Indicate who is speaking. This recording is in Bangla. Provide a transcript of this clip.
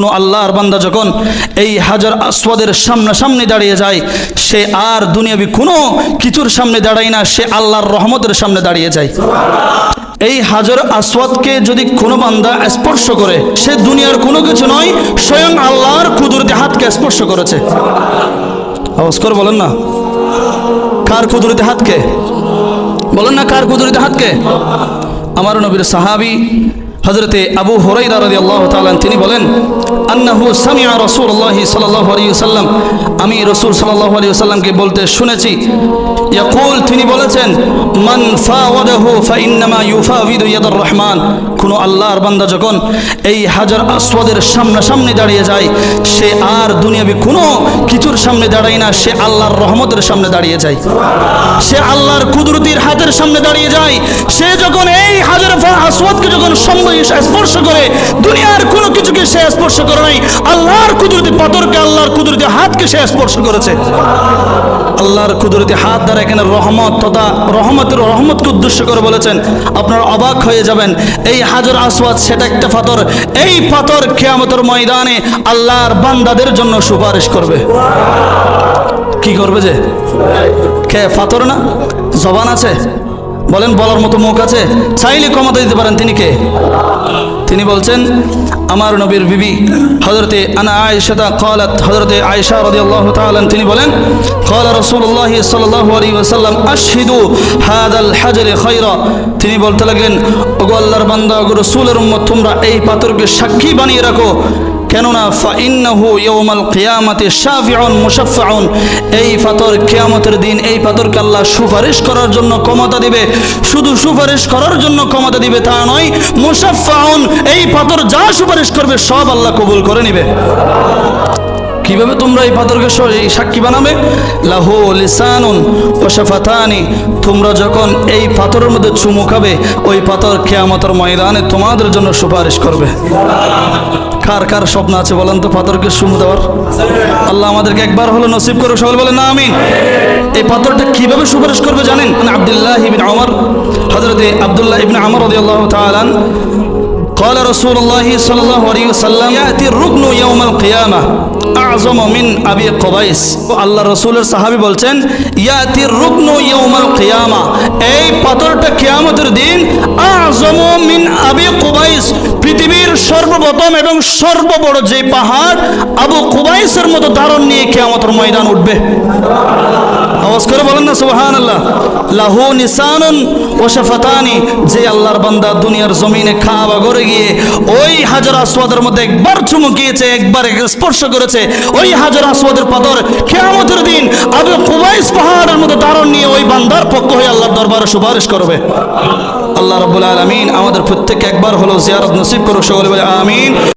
Speaker 1: কোনো আল্লাহর বান্দা যখন এই হাজার আসওয়াদের সামনাসামনি দাঁড়িয়ে যায়, সে আর দুনিয়াবি কোনো কিছুর সামনে দাঁড়ায় না, সে আল্লাহর রহমতের সামনে দাঁড়িয়ে যায়। এই হাজার আসওয়াদকে যদি কোনো বান্দা স্পর্শ করে, সে দুনিয়ার কোনো কিছু নয়, স্বয়ং আল্লাহর কুদরতি হাতকে স্পর্শ করেছে। আওয়াজ করে বলেন না। কার কুদরতি হাতকে? বলেন না কার কুদরতি হাতকে? আমার নবীর সাহাবি হজরতে আবু হরাইরা তিনি বলেন, আন্নাহু রাসূলুল্লাহ সাল্লাল্লাহু আলাইহি ওয়াসাল্লাম। আমি রসুল সাল্লাল্লাহু আলাইহি ওয়াসাল্লামকে বলতে শুনেছি। ইয়াকুল, তিনি বলেছেন, মান ফাওয়াদাহু ফাইন্নামা ইউফাওয়িদু ইয়াদার রহমান। কোন আল্লাহর বান্দা যখন এই হাজার আসওয়াদের সামনাসামনি দাঁড়িয়ে যায়, সে আর দুনিয়াবি কোনো কিছুর সামনে দাঁড়ায় না, সে আল্লাহর রহমতের সামনে দাঁড়িয়ে যায়। সে আল্লাহর কুদরতির হাতের সামনে দাঁড়িয়ে যায়। সে যখন হাজার আসওয়াদকে যখন স্পর্শ করে, দুনিয়ার কোনো কিছুকে সে স্পর্শ করে নাই, আল্লাহর কুদরতি পাথরকে, আল্লাহর কুদরতি হাতকে সে স্পর্শ করেছে। আল্লাহর কুদরতি হাত দ্বারা এখানে রহমত তথা রহমতের রহমতকে উদ্দেশ্য করে বলেছেন, আপনারা অবাক হয়ে যাবেন, এই হাজার আসওয়াদ সেটা একটা পাথর, এই পাথর খেয়ামতের ময়দানে আল্লাহর বান্দাদের জন্য সুপারিশ করবে। কি করবে যে? কে, পাথর না? জবান আছে? বলেন, বলার মতো মুখ আছে? চাইলে ক্ষমতা দিতে পারেন, তিনি কে? তিনি বলছেন, আমার নবীর বিবি হজরতে আনা আয়সা কলাত হজরতে আয়সা রদি আল্লাহ তালেন তিনি বলেন কলা রসুল্লাহ সাল্লাহ আলী ওসাল্লাম আশহিদু হাদাল হাজারে খৈর তিনি বলতে লাগলেন, ওগো আল্লাহর বান্দা, ওগো রসুলের উম্মত, তোমরা এই পাথরকে সাক্ষী বানিয়ে রাখো। কেননা এই দিন এই সুপারিশ করার জন্য ক্ষমতা দিবে। শুধু সুপারিশ করার জন্য ক্ষমতা দিবে তা নয় এই পাথর যা সুপারিশ করবে সব আল্লাহ কবুল করে নেবে। কীভাবে তোমরা এই পাথরকে সাক্ষী বানাবে? লাহু লিসানুন ও শাফাতানি তোমরা যখন এই পাথরের মধ্যে চুমু খাবে, ওই পাথর কেয়ামতের ময়দানে তোমাদের জন্য সুপারিশ করবে। কার কার স্বপ্ন আছে বলেন তো পাথরকে চুমু দেওয়ার? আল্লাহ আমাদেরকে একবার হলো নসিব করুক, সকল বলে না আমি এই পাথরটা কীভাবে সুপারিশ করবে জানেন? মানে আব্দুল্লাহ ইবিন আমর হজরতে আব্দুল্লাহ ইবিন আমর রাদিয়াল্লাহু তাআলা قال رسول الله صلى الله عليه وسلم يأتي الركن يوم القيامة أعظم من أبي قبيس আল্লাহ রসুলের সাহাবি বলছেন ইয়াতি রুকনু ইয়াউমাল কিয়ামা এই পাথরটা কিয়ামতের দিন আযম মিন আবি কুবাইস পৃথিবীর সর্বপ্রথম এবং সর্ববড় যে পাহাড় আবু কুবাইসের মতো ধারণ নিয়ে কিয়ামতের ময়দান উঠবে করে গিয়ে ওই মধ্যে একবার একবার স্পর্শ করেছে, ওই দিন মধ্যে নিয়ে ওই বান্দার হয়ে আল্লাহর দরবারে সুপারিশ করবে। আল্লাহ রাব্বুল আলামিন আমাদের প্রত্যেককে একবার হলো জিয়ারত নসিব করুক, সকলে আমিন।